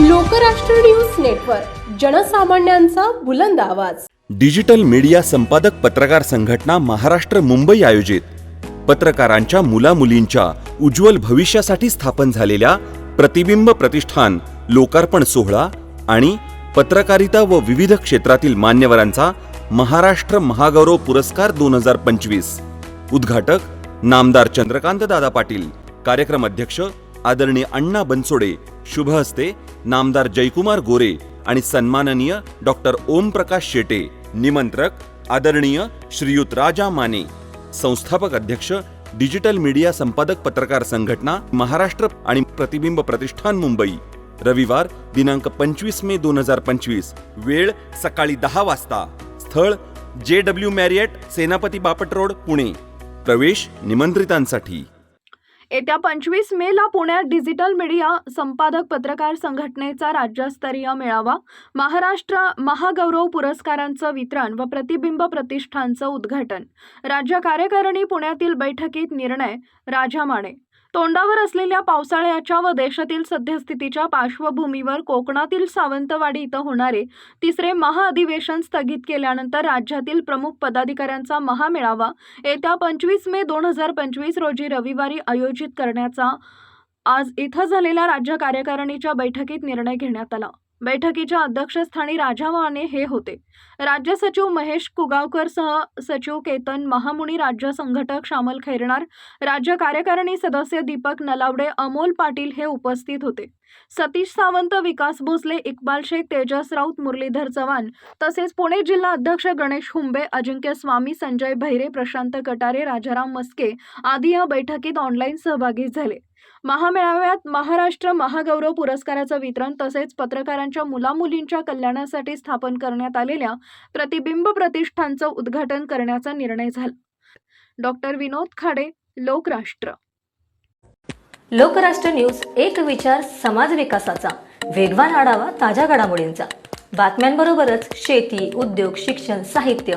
Lokrashtra news network जनसामान्यांचा बुलंद आवाज. Digital media संपादक पत्रकार संघटना महाराष्ट्र मुंबई आयोजित. पत्रकारांच्या मुलामुलींच्या उज्ज्वल भविष्यासाठी स्थापन झालेल्या प्रतिबिंब प्रतिष्ठान लोकार्पण सोहळा आणि पत्रकारिता व विविध क्षेत्रातील मान्यवरांचा महाराष्ट्र महागौरव पुरस्कार दोन हजार पंचवीस. उद्घाटक नामदार चंद्रकांत दादा पाटील. कार्यक्रम अध्यक्ष आदरणीय अण्णा बनसोडे. शुभ हस्ते नामदार जयकुमार गोरे आणि सन्माननीय डॉक्टर ओमप्रकाश शेटे. निमंत्रक आदरणीय श्रीयुत राजा माने. संस्थापक अध्यक्ष डिजिटल मीडिया संपादक पत्रकार संघटना महाराष्ट्र आणि प्रतिबिंब प्रतिष्ठान मुंबई. रविवार दिनांक पंचवीस मे दोन हजार पंचवीस. वेळ सकाळी दहा वाजता. स्थळ जे डब्ल्यू मॅरियट सेनापती बापट रोड पुणे. प्रवेश निमंत्रितांसाठी. येत्या पंचवीस मेला पुण्यात डिजिटल मीडिया संपादक पत्रकार संघटनेचा राज्यस्तरीय मेळावा महाराष्ट्र महागौरव पुरस्कारांचं वितरण व प्रतिबिंब प्रतिष्ठानचं उद्घाटन. राज्य कार्यकारिणी पुण्यातील बैठकीत निर्णय राजा माने तोंडावर असलेल्या पावसाळ्याच्या व देशातील सद्यस्थितीच्या पार्श्वभूमीवर कोकणातील सावंतवाडी इथं होणारे तिसरे महाअधिवेशन स्थगित केल्यानंतर राज्यातील प्रमुख पदाधिकाऱ्यांचा महामेळावा येत्या पंचवीस मे दोन हजार पंचवीस रोजी रविवारी आयोजित करण्याचा आज इथं झालेल्या राज्य कार्यकारिणीच्या बैठकीत निर्णय घेण्यात आला. बैठकीच्या अध्यक्षस्थानी राजा माने हे होते. राज्य सचिव महेश कुगावकर सह सचिव केतन महामुनी राज्य संघटक श्यामल खैरणार राज्य कार्यकारिणी सदस्य दीपक नलावडे अमोल पाटील हे उपस्थित होते. सतीश सावंत विकास भोसले इक्बाल शेख तेजस राऊत मुरलीधर चव्हाण तसेच पुणे जिल्हा अध्यक्ष गणेश हुंबे अजिंक्य स्वामी संजय भैरे प्रशांत कटारे राजाराम मस्के आदी या बैठकीत ऑनलाईन सहभागी झाले. महामेळाव्यात महाराष्ट्र महागौरव पुरस्काराचं वितरण तसेच पत्रकारांच्या मुलामुलींच्या कल्याणासाठी स्थापन करण्यात आलेल्या प्रतिबिंब प्रतिष्ठानचं उद्घाटन करण्याचा निर्णय झाला. डॉक्टर विनोद खाडे लोकराष्ट्र. लोकराष्ट्र न्यूज एक विचार समाज विकासाचा. वेगवान आढावा ताज्या घडामोडींचा. बातम्यांबरोबरच शेती उद्योग शिक्षण साहित्य